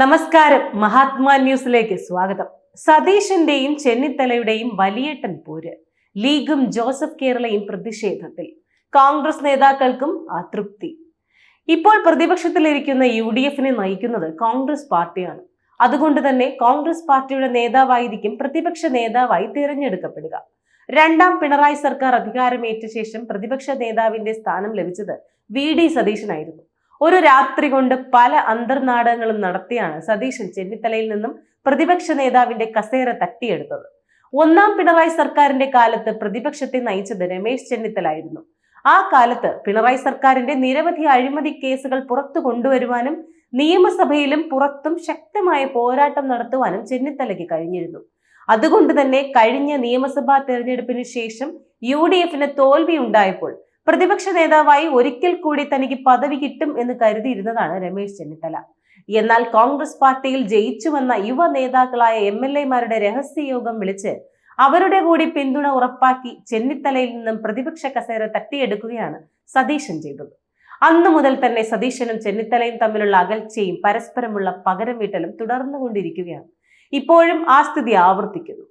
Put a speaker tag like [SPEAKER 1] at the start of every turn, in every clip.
[SPEAKER 1] നമസ്കാരം. മഹാത്മാ ന്യൂസിലേക്ക് സ്വാഗതം. സതീശന്റെയും ചെന്നിത്തലയുടെയും വലിയേട്ടൻ പോര്. ലീഗും ജോസഫ് കേരളയും പ്രതിഷേധത്തിൽ. കോൺഗ്രസ് നേതാക്കൾക്കും അതൃപ്തി. ഇപ്പോൾ പ്രതിപക്ഷത്തിലിരിക്കുന്ന യു ഡി എഫിനെ നയിക്കുന്നത് കോൺഗ്രസ് പാർട്ടിയാണ്. അതുകൊണ്ട് തന്നെ കോൺഗ്രസ് പാർട്ടിയുടെ നേതാവായിരിക്കും പ്രതിപക്ഷ നേതാവായി തിരഞ്ഞെടുക്കപ്പെടുക. രണ്ടാം പിണറായി സർക്കാർ അധികാരമേറ്റ ശേഷം പ്രതിപക്ഷ നേതാവിന്റെ സ്ഥാനം ലഭിച്ചത് വി ഡി സതീശനായിരുന്നു. ഒരു രാത്രി കൊണ്ട് പല അന്തർനാടകങ്ങളും നടത്തിയാണ് സതീശൻ ചെന്നിത്തലയിൽ നിന്നും പ്രതിപക്ഷ നേതാവിന്റെ കസേര തട്ടിയെടുത്തത്. ഒന്നാം പിണറായി സർക്കാരിന്റെ കാലത്ത് പ്രതിപക്ഷത്തെ നയിച്ചത് രമേശ് ചെന്നിത്തല ആയിരുന്നു ആ കാലത്ത് പിണറായി സർക്കാരിന്റെ നിരവധി അഴിമതി കേസുകൾ പുറത്തു കൊണ്ടുവരുവാനും നിയമസഭയിലും പുറത്തും ശക്തമായ പോരാട്ടം നടത്തുവാനും ചെന്നിത്തലയ്ക്ക് കഴിഞ്ഞിരുന്നു. അതുകൊണ്ട് തന്നെ കഴിഞ്ഞ നിയമസഭാ തെരഞ്ഞെടുപ്പിന് ശേഷം യു ഡി എഫിന് തോൽവി ഉണ്ടായപ്പോൾ പ്രതിപക്ഷ നേതാവായി ഒരിക്കൽ കൂടി തനിക്ക് പദവി കിട്ടും എന്ന് കരുതിയിരുന്നതാണ് രമേശ് ചെന്നിത്തല. എന്നാൽ കോൺഗ്രസ് പാർട്ടിയിൽ ജയിച്ചു വന്ന യുവ നേതാക്കളായ എം എൽ എമാരുടെ രഹസ്യയോഗം വിളിച്ച് അവരുടെ കൂടി പിന്തുണ ഉറപ്പാക്കി ചെന്നിത്തലയിൽ നിന്നും പ്രതിപക്ഷ കസേര തട്ടിയെടുക്കുകയാണ് സതീശൻ ചെയ്തത്. അന്നു മുതൽ തന്നെ സതീശനും ചെന്നിത്തലയും തമ്മിലുള്ള അകൽച്ചയും പരസ്പരമുള്ള പകരം വീട്ടലും തുടർന്നുകൊണ്ടിരിക്കുകയാണ്. ഇപ്പോഴും ആ സ്ഥിതി ആവർത്തിക്കുന്നു.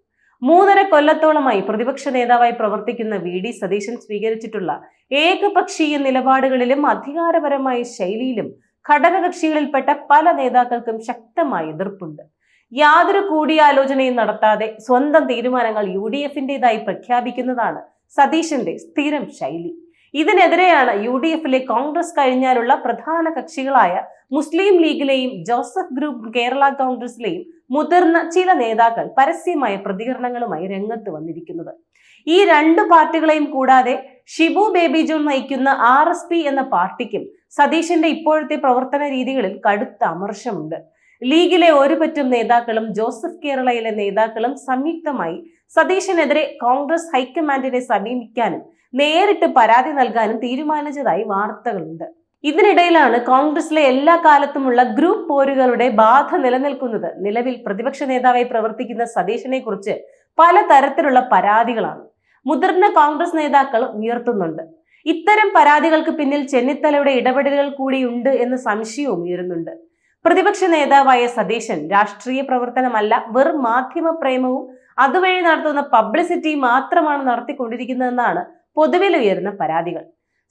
[SPEAKER 1] മൂന്നര കൊല്ലത്തോളമായി പ്രതിപക്ഷ നേതാവായി പ്രവർത്തിക്കുന്ന വി ഡി സതീശൻ സ്വീകരിച്ചിട്ടുള്ള ഏകപക്ഷീയ നിലപാടുകളിലും അധികാരപരമായ ശൈലിയിലും ഘടകകക്ഷികളിൽപ്പെട്ട പല നേതാക്കൾക്കും ശക്തമായ എതിർപ്പുണ്ട്. യാതൊരു കൂടിയാലോചനയും നടത്താതെ സ്വന്തം തീരുമാനങ്ങൾ യു ഡി എഫിന്റെതായി പ്രഖ്യാപിക്കുന്നതാണ് സതീശന്റെ സ്ഥിരം ശൈലി. ഇതിനെതിരെയാണ് യു ഡി എഫിലെ കോൺഗ്രസ് കഴിഞ്ഞാലുള്ള പ്രധാന കക്ഷികളായ മുസ്ലിം ലീഗിലെയും ജോസഫ് ഗ്രൂപ്പ് കേരള കോൺഗ്രസിലെയും മുതിർന്ന ചില നേതാക്കൾ പരസ്യമായ പ്രതികരണങ്ങളുമായി രംഗത്ത് വന്നിരിക്കുന്നത്. ഈ രണ്ട് പാർട്ടികളെയും കൂടാതെ ഷിബു ബേബി ജോൺ നയിക്കുന്ന ആർ എസ് പി എന്ന പാർട്ടിക്കും സതീശന്റെ ഇപ്പോഴത്തെ പ്രവർത്തന രീതികളിൽ കടുത്ത അമർഷമുണ്ട്. ലീഗിലെ ഒരു പറ്റും നേതാക്കളും ജോസഫ് കേരളയിലെ നേതാക്കളും സംയുക്തമായി സതീശനെതിരെ കോൺഗ്രസ് ഹൈക്കമാൻഡിനെ സമീപിക്കാനും നേരിട്ട് പരാതി നൽകാനും തീരുമാനിച്ചതായി വാർത്തകളുണ്ട്. ഇതിനിടയിലാണ് കോൺഗ്രസിലെ എല്ലാ കാലത്തുമുള്ള ഗ്രൂപ്പ് പോരുകളുടെ ബാധ നിലനിൽക്കുന്നത്. നിലവിൽ പ്രതിപക്ഷ നേതാവായി പ്രവർത്തിക്കുന്ന സതീശനെ കുറിച്ച് പലതരത്തിലുള്ള പരാതികളാണ് മുതിർന്ന കോൺഗ്രസ് നേതാക്കൾ ഉയർത്തുന്നുണ്ട്. ഇത്തരം പരാതികൾക്ക് പിന്നിൽ ചെന്നിത്തലയുടെ ഇടപെടലുകൾ കൂടിയുണ്ട് എന്ന സംശയവും ഉയരുന്നുണ്ട്. പ്രതിപക്ഷ നേതാവായ സതീശൻ രാഷ്ട്രീയ പ്രവർത്തനമല്ല വെറും മാധ്യമ പ്രേമവും അതുവഴി നടത്തുന്ന പബ്ലിസിറ്റി മാത്രമാണ് നടത്തിക്കൊണ്ടിരിക്കുന്നതെന്നാണ് പൊതുവിൽ ഉയരുന്ന പരാതികൾ.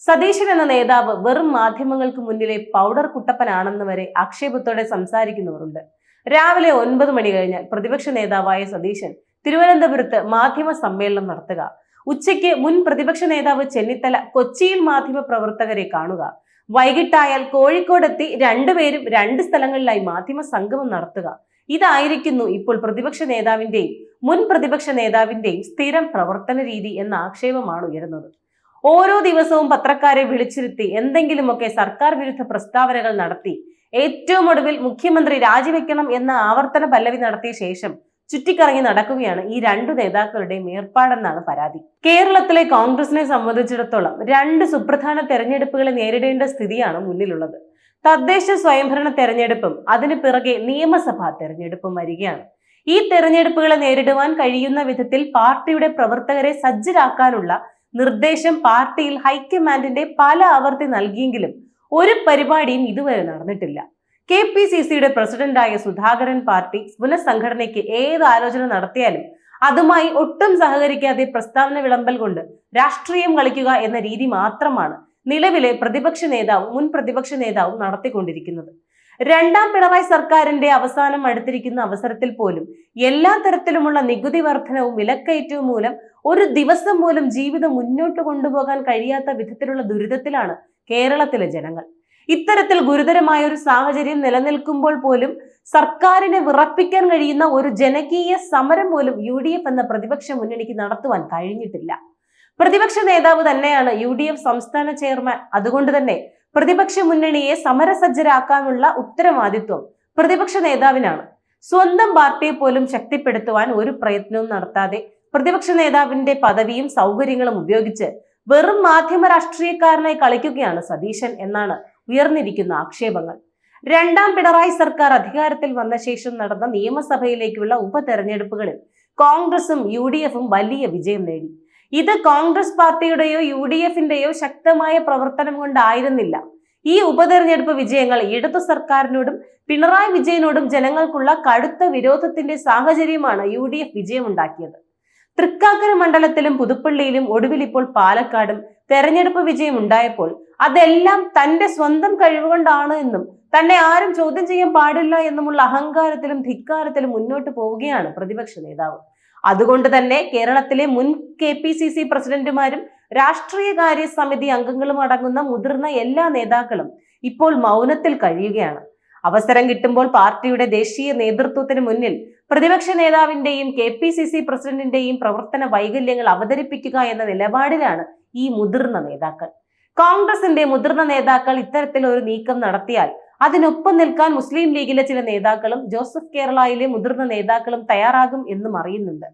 [SPEAKER 1] സതീശൻ എന്ന നേതാവ് വെറും മാധ്യമങ്ങൾക്ക് മുന്നിലെ പൗഡർ കുട്ടപ്പനാണെന്ന് വരെ ആക്ഷേപത്തോടെ സംസാരിക്കുന്നവരുണ്ട്. രാവിലെ ഒൻപത് മണി കഴിഞ്ഞാൽ പ്രതിപക്ഷ നേതാവായ സതീശൻ തിരുവനന്തപുരത്ത് മാധ്യമ സമ്മേളനം നടത്തുക. ഉച്ചയ്ക്ക് മുൻ പ്രതിപക്ഷ നേതാവ് ചെന്നിത്തല കൊച്ചിയിൽ മാധ്യമ പ്രവർത്തകരെ കാണുക. വൈകിട്ടായാൽ കോഴിക്കോടെത്തി രണ്ടുപേരും രണ്ട് സ്ഥലങ്ങളിലായി മാധ്യമ സംഗമം നടത്തുക. ഇതായിരിക്കുന്നു ഇപ്പോൾ പ്രതിപക്ഷ നേതാവിന്റെയും മുൻ പ്രതിപക്ഷ നേതാവിന്റെയും സ്ഥിരം പ്രവർത്തന രീതി എന്ന ആക്ഷേപമാണ് ഉയരുന്നത്. ഓരോ ദിവസവും പത്രക്കാരെ വിളിച്ചിരുത്തി എന്തെങ്കിലുമൊക്കെ സർക്കാർ വിരുദ്ധ പ്രസ്താവനകൾ നടത്തി ഏറ്റവും ഒടുവിൽ മുഖ്യമന്ത്രി രാജിവെക്കണം എന്ന ആവർത്തന പല്ലവി നടത്തിയ ശേഷം ചുറ്റിക്കറങ്ങി നടക്കുകയാണ് ഈ രണ്ടു നേതാക്കളുടെയും ഏർപ്പാടെന്നാണ് പരാതി. കേരളത്തിലെ കോൺഗ്രസിനെ സംബന്ധിച്ചിടത്തോളം രണ്ട് സുപ്രധാന തെരഞ്ഞെടുപ്പുകളെ നേരിടേണ്ട സ്ഥിതിയാണ് മുന്നിലുള്ളത്. തദ്ദേശ സ്വയംഭരണ തെരഞ്ഞെടുപ്പും അതിന് പിറകെ നിയമസഭാ തെരഞ്ഞെടുപ്പും വരികയാണ്. ഈ തെരഞ്ഞെടുപ്പുകളെ നേരിടുവാൻ കഴിയുന്ന വിധത്തിൽ പാർട്ടിയുടെ പ്രവർത്തകരെ സജ്ജരാക്കാനുള്ള നിർദ്ദേശം പാർട്ടിയിൽ ഹൈക്കമാൻഡിന്റെ പല ആവർത്തി നൽകിയെങ്കിലും ഒരു പരിപാടിയും ഇതുവരെ നടന്നിട്ടില്ല. കെ പി സി സിയുടെ പ്രസിഡന്റായ സുധാകരൻ പാർട്ടി പുനഃസംഘടനയ്ക്ക് ഏത് ആലോചന നടത്തിയാലും അതുമായി ഒട്ടും സഹകരിക്കാതെ പ്രസ്താവന വിളമ്പൽ കൊണ്ട് രാഷ്ട്രീയം കളിക്കുക എന്ന രീതി മാത്രമാണ് നിലവിലെ പ്രതിപക്ഷ നേതാവും മുൻ പ്രതിപക്ഷ നേതാവും നടത്തിക്കൊണ്ടിരിക്കുന്നത്. രണ്ടാം പിണറായി സർക്കാരിന്റെ അവസാനം അടുത്തിരിക്കുന്ന അവസരത്തിൽ പോലും എല്ലാ തരത്തിലുമുള്ള നികുതി വർധനവും വിലക്കയറ്റവും മൂലം ഒരു ദിവസം പോലും ജീവിതം മുന്നോട്ട് കൊണ്ടുപോകാൻ കഴിയാത്ത വിധത്തിലുള്ള ദുരിതത്തിലാണ് കേരളത്തിലെ ജനങ്ങൾ. ഇത്തരത്തിൽ ഗുരുതരമായ ഒരു സാഹചര്യം നിലനിൽക്കുമ്പോൾ പോലും സർക്കാരിനെ വിറപ്പിക്കാൻ കഴിയുന്ന ഒരു ജനകീയ സമരം പോലും യു എന്ന പ്രതിപക്ഷ മുന്നണിക്ക് നടത്തുവാൻ കഴിഞ്ഞിട്ടില്ല. പ്രതിപക്ഷ നേതാവ് തന്നെയാണ് യു ഡി എഫ് സംസ്ഥാന ചെയർമാൻ. അതുകൊണ്ട് തന്നെ പ്രതിപക്ഷ മുന്നണിയെ സമരസജ്ജരാക്കാനുള്ള ഉത്തരവാദിത്വം പ്രതിപക്ഷ നേതാവിനാണ്. സ്വന്തം പാർട്ടിയെ പോലും ശക്തിപ്പെടുത്തുവാൻ ഒരു പ്രയത്നവും നടത്താതെ പ്രതിപക്ഷ നേതാവിന്റെ പദവിയും സൗകര്യങ്ങളും ഉപയോഗിച്ച് വെറും മാധ്യമ രാഷ്ട്രീയക്കാരനായി കളിക്കുകയാണ് സതീശൻ എന്നാണ് ഉയർന്നിരിക്കുന്ന ആക്ഷേപങ്ങൾ. രണ്ടാം പിണറായി സർക്കാർ അധികാരത്തിൽ വന്ന ശേഷം നടന്ന നിയമസഭയിലേക്കുള്ള ഉപതെരഞ്ഞെടുപ്പുകളിൽ കോൺഗ്രസും യു വലിയ വിജയം നേടി. ഇത് കോൺഗ്രസ് പാർട്ടിയുടെയോ യു ഡി എഫിന്റെയോ ശക്തമായ പ്രവർത്തനം കൊണ്ടായിരുന്നില്ല. ഈ ഉപതെരഞ്ഞെടുപ്പ് വിജയങ്ങൾ ഇടതു സർക്കാരിനോടും പിണറായി വിജയനോടും ജനങ്ങൾക്കുള്ള കടുത്ത വിരോധത്തിന്റെ സാഹചര്യമാണ് യു ഡി എഫ് വിജയമുണ്ടാക്കിയത്. തൃക്കാക്കര മണ്ഡലത്തിലും പുതുപ്പള്ളിയിലും ഒടുവിൽ ഇപ്പോൾ പാലക്കാടും തെരഞ്ഞെടുപ്പ് വിജയം ഉണ്ടായപ്പോൾ അതെല്ലാം തന്റെ സ്വന്തം കഴിവുകൊണ്ടാണ് എന്നും തന്നെ ആരും ചോദ്യം ചെയ്യാൻ പാടില്ല എന്നുമുള്ള അഹങ്കാരത്തിലും ധിക്കാരത്തിലും മുന്നോട്ട് പോവുകയാണ് പ്രതിപക്ഷ നേതാവ്. അതുകൊണ്ട് തന്നെ കേരളത്തിലെ മുൻ കെ പി സി സി പ്രസിഡന്റുമാരും രാഷ്ട്രീയകാര്യ സമിതി അംഗങ്ങളും അടങ്ങുന്ന മുതിർന്ന എല്ലാ നേതാക്കളും ഇപ്പോൾ മൗനത്തിൽ കഴിയുകയാണ്. അവസരം കിട്ടുമ്പോൾ പാർട്ടിയുടെ ദേശീയ നേതൃത്വത്തിന് മുന്നിൽ പ്രതിപക്ഷ നേതാവിന്റെയും കെ പി സി സി പ്രസിഡന്റിന്റെയും പ്രവർത്തന വൈകല്യങ്ങൾ അവതരിപ്പിക്കുക എന്ന നിലപാടിലാണ് ഈ മുതിർന്ന നേതാക്കൾ. കോൺഗ്രസിന്റെ മുതിർന്ന നേതാക്കൾ ഇത്തരത്തിൽ ഒരു നീക്കം നടത്തിയാൽ അതിനൊപ്പം നിൽക്കാൻ മുസ്ലിം ലീഗിലെ ചില നേതാക്കളും ജോസഫ് കേരളയിലെ മുതിർന്ന നേതാക്കളും തയ്യാറാകും എന്നും അറിയുന്നുണ്ട്.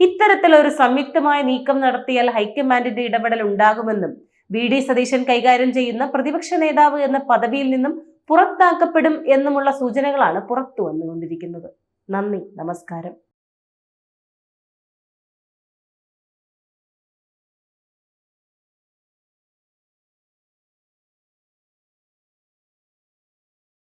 [SPEAKER 1] ഇത്തരത്തിലൊരു സംയുക്തമായ നീക്കം നടത്തിയാൽ ഹൈക്കമാൻഡിന്റെ ഇടപെടൽ ഉണ്ടാകുമെന്നും വി ഡി സതീശൻ കൈകാര്യം ചെയ്യുന്ന പ്രതിപക്ഷ നേതാവ് എന്ന പദവിയിൽ നിന്നും പുറത്താക്കപ്പെടും എന്നുമുള്ള സൂചനകളാണ് പുറത്തു വന്നുകൊണ്ടിരിക്കുന്നത്. നന്ദി നമസ്കാരം.